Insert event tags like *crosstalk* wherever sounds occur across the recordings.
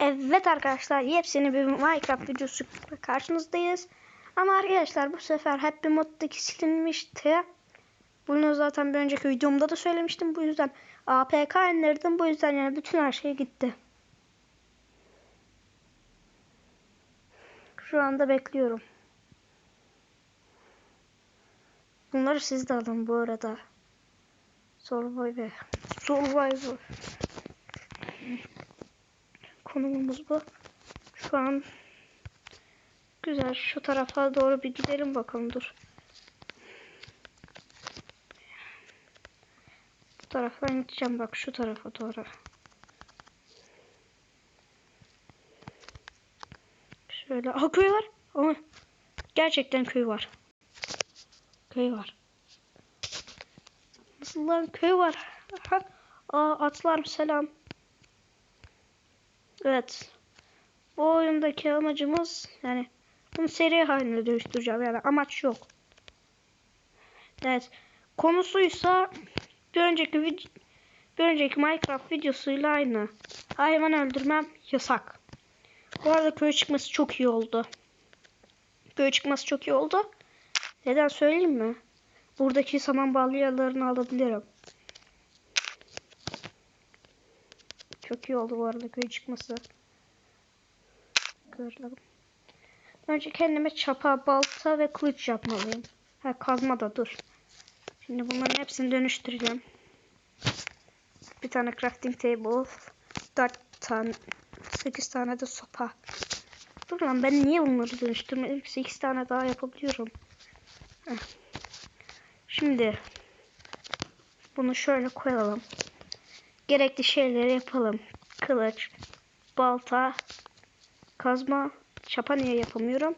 Evet arkadaşlar yepyeni bir Minecraft videosu karşınızdayız. Ama arkadaşlar bu sefer Happy Mod'daki silinmişti. Bunu zaten bir önceki videomda da söylemiştim. Bu yüzden APK indirdim. Bu yüzden yani bütün her şey gitti. Şu anda bekliyorum. Bunları siz de alın bu arada. Survivor. Survivor. Konumumuz bu. Şu an güzel. Şu tarafa doğru bir gidelim bakalım dur. Bu taraftan gideceğim bak şu tarafa doğru. Şöyle. Aa köy var. Ama gerçekten köy var. Köy var. Nasıl lan köy var? Aha. Aa atlar selam. Evet. Bu oyundaki amacımız yani bunu seri haline dönüştüreceğim. Yani amaç yok. Evet. Konusuysa bir önceki bir önceki Minecraft videosuyla aynı. Hayvan öldürmem yasak. Bu arada köy çıkması çok iyi oldu. Köy çıkması çok iyi oldu. Neden söyleyeyim mi? Buradaki saman balyalarını alabilirim. Çok iyi oldu bu arada köy çıkması. Görelim. Önce kendime çapa, balta ve kılıç yapmalıyım. Ha kazma da dur. Şimdi bunların hepsini dönüştüreceğim. Bir tane crafting table. 4 tane. 8 tane de sopa. Dur lan ben niye bunları dönüştürmedim? 8 tane daha yapabiliyorum. Heh. Şimdi bunu şöyle koyalım. Gerekli şeyleri yapalım. Kılıç, balta, kazma, çapa niye yapamıyorum?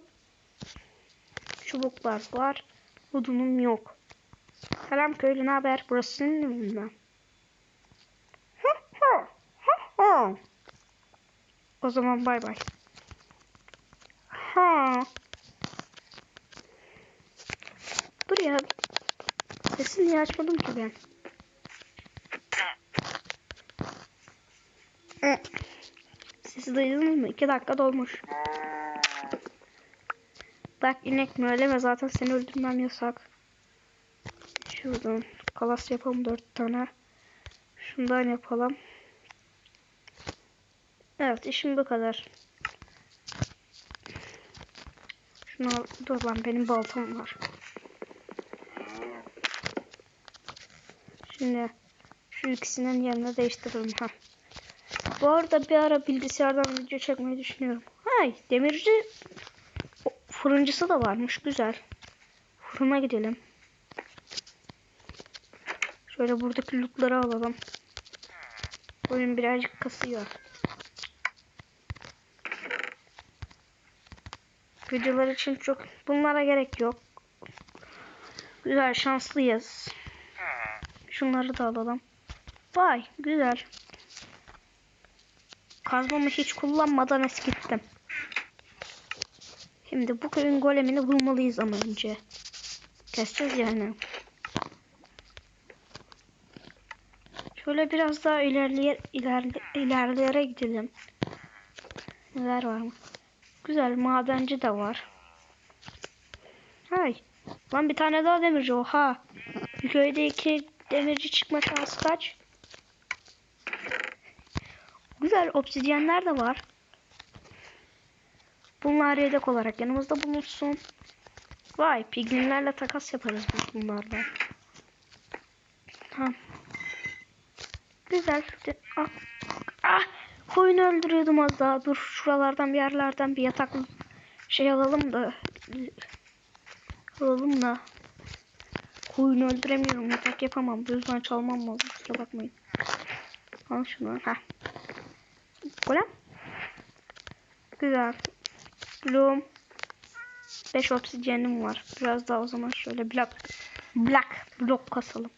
Çubuklar var. Odunum yok. Selam köylü ne haber? Burası senin evin mi? *laughs* O zaman bay bay. *laughs* Ha. Dur ya. Sesini açmadım ki ben? Sesi duydunuz mu? İki dakika dolmuş. Bak inek mi? Zaten seni öldürmem yasak. Şuradan kalas yapalım dört tane. Şundan yapalım. Evet işim bu kadar. Şunu al. Dur lan benim baltam var. Şimdi şu ikisinin yerine değiştirelim. Ha. Bu arada bir ara bilgisayardan video çekmeyi düşünüyorum. Hay demirci o, fırıncısı da varmış. Güzel. Fırına gidelim. Şöyle buradaki lootları alalım. Oyun birazcık kasıyor. Videolar için çok bunlara gerek yok. Güzel şanslıyız. Şunları da alalım. Vay güzel. Kazmamı hiç kullanmadan eskittim. Şimdi bu köyün golemini bulmalıyız ama önce. Keseceğiz yani. Şöyle biraz daha ilerleye, ilerle, ilerleyere gidelim. Neler var mı? Güzel madenci de var. Hay. Lan bir tane daha demirci oha. Bir köyde iki demirci çıkma şansı kaç? Güzel obsidyenler de var. Bunlar yedek olarak yanımızda bulunsun. Vay piglinlerle takas yaparız biz bunlarla. Tamam. Güzel. Ah. ah. Koyunu öldürüyordum az daha. Dur şuralardan bir yerlerden bir yatak şey alalım da. Alalım da. Koyunu öldüremiyorum. Yatak yapamam. Bu yüzden çalmam lazım. Kusura bakmayın. Al şunu. Heh. Golem. Güzel. Bloom. 5 obsidyenim var. Biraz daha o zaman şöyle black black block kasalım.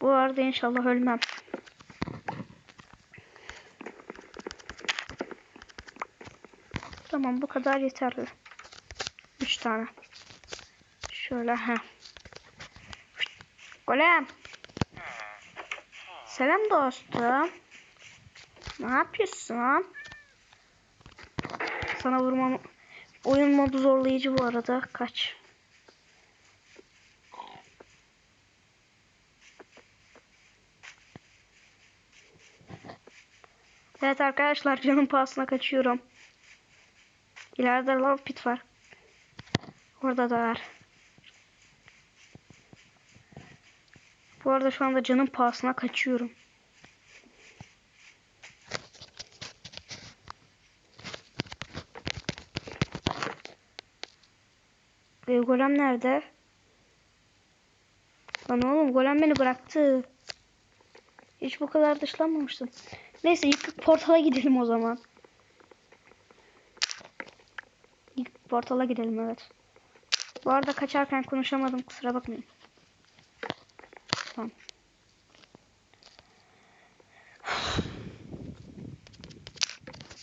Bu arada inşallah ölmem. Tamam bu kadar yeterli. 3 tane. Şöyle ha. Golem. Selam dostum. Ne yapıyorsun? Sana vurmam. Oyun modu zorlayıcı bu arada. Kaç. Evet arkadaşlar canım pahasına kaçıyorum. İleride love pit var. Orada da var. Bu arada şu anda canım pahasına kaçıyorum. E, golem nerede? Lan oğlum golem beni bıraktı. Hiç bu kadar dışlanmamıştım. Neyse yıkık portala gidelim o zaman. Yıkık portala gidelim evet. Bu arada kaçarken konuşamadım kusura bakmayın. Tamam.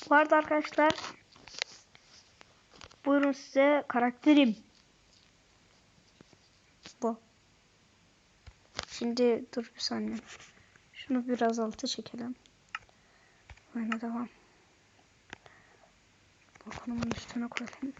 Bu arada arkadaşlar buyurun size karakterim. Bu. Şimdi dur bir saniye. Şunu biraz altı çekelim. Oyuna devam. Balkonumun üstüne koyalım.